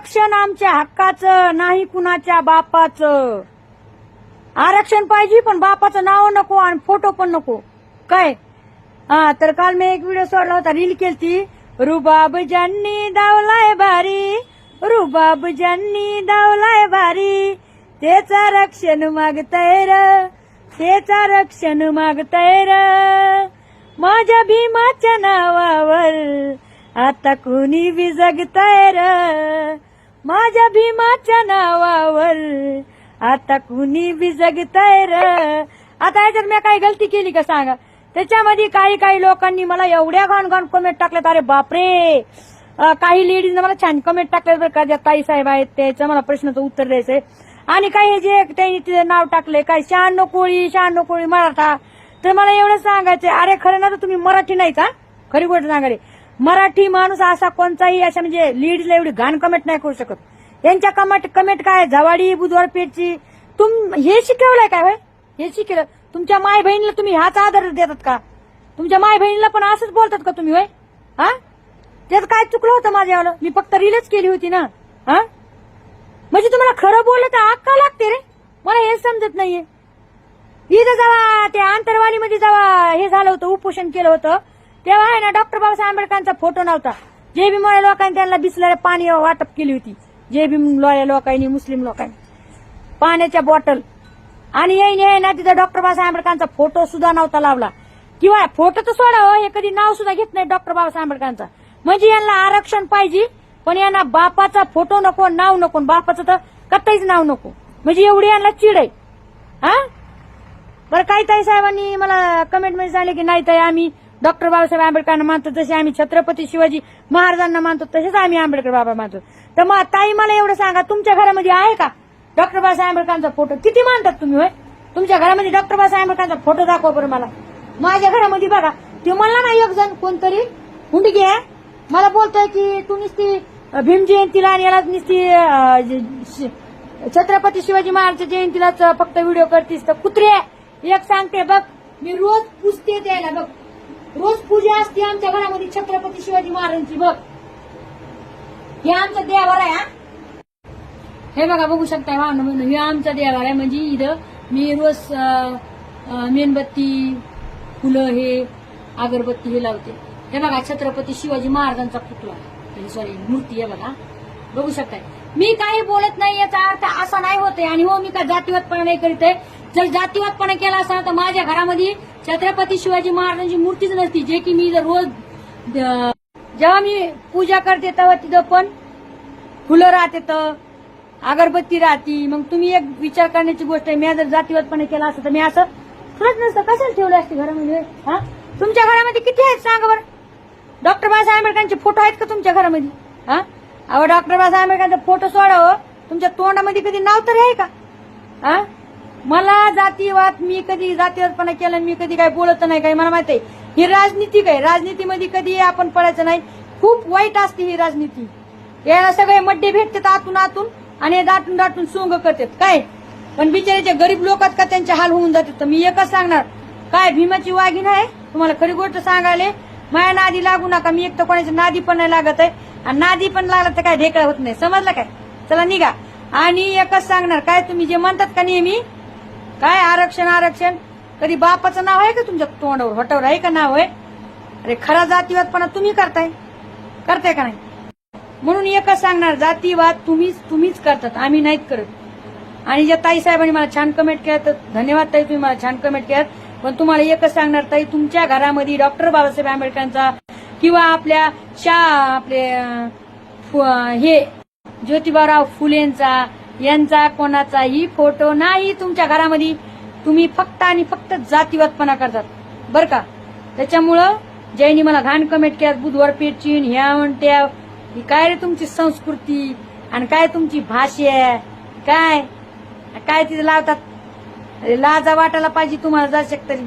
आरक्षण आमच्या हक्काचं नाही कुणाच्या बापाचं. आरक्षण पाहिजे पण बापाचं नाव नको आणि फोटो पण नको. काय? हा तर काल मी एक व्हिडिओ सोडला होता रील केलती. रुबाब ज्यांनी दावलाय भारी रुबाब ज्यांनी दावलाय भारी त्याचा रक्षण मागताय र त्याचा रक्षण मागताय र. माझ्या भीमाच्या नावावर आता कुणी बी जगताय र? माझ्या भीमाच्या नावावर. आता कुणी बी जगताय र? आता याच्यात मी काही गलती केली का सांगा? त्याच्यामध्ये काही काही लोकांनी मला एवढ्या घाण घाण कमेंट टाकल्यात. अरे बापरे! काही लेडीज मला छान कमेंट टाकले बरं का ज्या ताई साहेब आहेत त्याचं मला प्रश्नाचं उत्तर द्यायचंय. आणि काही जे त्यांनी तिथे नाव टाकले काय शहाण्णव कोळी शहाण्णव कोळी मराठा. तर मला एवढं सांगायचंय. अरे खरं ना तर तुम्ही मराठी नाही का खरी गोष्ट सांगा रे. मराठी माणूस असा कोणताही अशा म्हणजे लीडला एवढी घाण कमेंट नाही करू शकत. यांच्या कमेंट कमेंट काय? झवाडी बुधवार पेठची. तुम हे शिकवलंय काय होय? हे शिकलं. तुमच्या माय बहिणीला तुम्ही ह्याच आदर देतात का? तुमच्या माय बहिणीला पण असंच बोलतात का तुम्ही होय? हा? त्यात काय चुकलं होतं माझ्यावालं? मी फक्त रीलच केली होती ना. हा? म्हणजे तुम्हाला खरं बोललं तर अक्का लागते रे. मला हे समजत नाहीये. इथं जावा त्या आंतरवाणीमध्ये जावा. हे झालं होतं उपोषण केलं होतं. तेव्हा आहे ना डॉक्टर बाबासाहेब आंबेडकरांचा फोटो नव्हता. जे भीम लोकांनी त्यांना बिसलेल्या पाणी वाटप केली होती. जे बी लोया लोकांनी मुस्लिम लोकांनी. पाण्याच्या बॉटल. आणि येईन ना तिथं डॉक्टर बाबासाहेब आंबेडकरांचा फोटो सुद्धा नव्हता लावला. किंवा फोटो तर सोडा हो, हे कधी नाव सुद्धा घेत नाही डॉक्टर बाबासाहेब आंबेडकरांचा. म्हणजे यांना आरक्षण पाहिजे पण यांना बापाचा फोटो नको नाव नको बापाचं तर कत्ताईच नाव नको. म्हणजे एवढी यांना चिड आहे. हा? बरं काही ताई साहेबांनी मला कमेंटमध्ये झाले की नाही ताई आम्ही डॉक्टर बाबासाहेब आंबेडकरांना मानतो जसे आम्ही छत्रपती शिवाजी महाराजांना मानतो तसेच आम्ही आंबेडकर बाबा मानतो. तर मग ताई मला एवढं सांगा तुमच्या घरामध्ये आहे का? डॉक्टर बाबासाहेब आंबेडकरांचा फोटो. किती मानतात तुम्ही होय? तुमच्या घरामध्ये डॉक्टर बाबासाहेब आंबेडकरांचा फोटो दाखवा बरं मला. माझ्या घरामध्ये बघा ते मला ना एक जण कोणतरी हुंडगी आहे. मला बोलतोय की तू नुसती भीम जयंतीला आणि याला नुसती छत्रपती शिवाजी महाराज जयंतीलाच फक्त व्हिडिओ करतीस तर कुत्रे एक सांगते बघ मी रोज पुजते द्यायला बघ. रोज पूजा असते आमच्या घरामध्ये छत्रपती शिवाजी महाराजांची बघ. हे आमचं देवार आहे हा. हे बघा बघू शकता वाहन म्हणून हे आमचा देवार आहे. म्हणजे इथं मी रोज मेणबत्ती फुलं हे अगरबत्ती हे लावते. हे बघा छत्रपती शिवाजी महाराजांचा पुतळा. सॉरी मूर्ती आहे बघा. बघू शकताय. मी काही बोलत नाही याचा अर्थ असा नाही होते आणि हो मी काय जातीवतपणा नाही करीत आहे. जर जातीवादपणा केला असता तर माझ्या घरामध्ये छत्रपती शिवाजी महाराजांची मूर्तीच नसती जे की मी जर रोज जेव्हा मी पूजा करते तेव्हा तिथं पण फुलं राहते तर अगरबत्ती राहती. मग तुम्ही एक विचार करण्याची गोष्ट आहे मी जर जातीवादपणे केला असं तर मी असं खरंच नसतं कशाला ठेवलं असते घरामध्ये? हा? तुमच्या घरामध्ये किती आहेत सांगा बरं? डॉक्टर बाबासाहेब आंबेडकरांचे फोटो आहेत का तुमच्या घरामध्ये? हा? अहो डॉक्टर बाबासाहेब आंबेडकरांचा फोटो सोडावं तुमच्या तोंडामध्ये कधी नाव तरी आहे का? हा? मला जातीवाद मी कधी जातीवादपणा केला मी कधी काय बोलत नाही काही मला माहिती आहे. ही राजनीती काय राजनीतीमध्ये कधी आपण पडायचं नाही. खूप वाईट असते ही राजनीती. याला सगळे मड्डे भेटतात आतून आतून आणि हे दाटून दाटून सोंग करतात. काय? पण बिचाराचे गरीब लोक आहेत का त्यांचे हाल होऊन जातात? तर मी एकच सांगणार. काय भीमाची वाघीण आहे? तुम्हाला खरी गोष्ट सांगायले. माया नादी लागू नका. मी एक तर कोणाच्या नादी पण नाही लागत आहे. आणि नादी पण लागला तर काय ढेकळा होत नाही. समजलं काय? चला निघा. आणि एकच सांगणार. काय तुम्ही जे म्हणतात का नेहमी काय आरक्षण आरक्षण? कधी बापाचं नाव आहे का तुमच्या तोंडावर? हटवर आहे का नाव आहे? अरे खरा जातीवादपणा तुम्ही करताय. करताय का नाही? म्हणून एकच सांगणार जातीवाद तुम्हीच तुम्हीच करतात आम्ही नाहीत करत. आणि ज्या ताई साहेबांनी मला छान कमेंट केलं तर धन्यवाद ताई तुम्ही मला छान कमेंट केलं पण तुम्हाला एकच सांगणार ताई तुमच्या घरामध्ये डॉक्टर बाबासाहेब आंबेडकरांचा किंवा आपल्या शा आपले हे ज्योतिबाराव फुलेंचा यांचा कोणाचाही फोटो नाही तुमच्या घरामध्ये. तुम्ही फक्त आणि फक्त जातीवादपणा करतात. बर का? त्याच्यामुळं जैनी मला घाण कमेंट केल्यात बुधवार पेटची ह्या म्हणत्या ही काय रे तुमची संस्कृती? आणि काय तुमची भाषा काय? काय तिथे लावतात? अरे लाजा वाटायला पाहिजे तुम्हाला जा शकतरी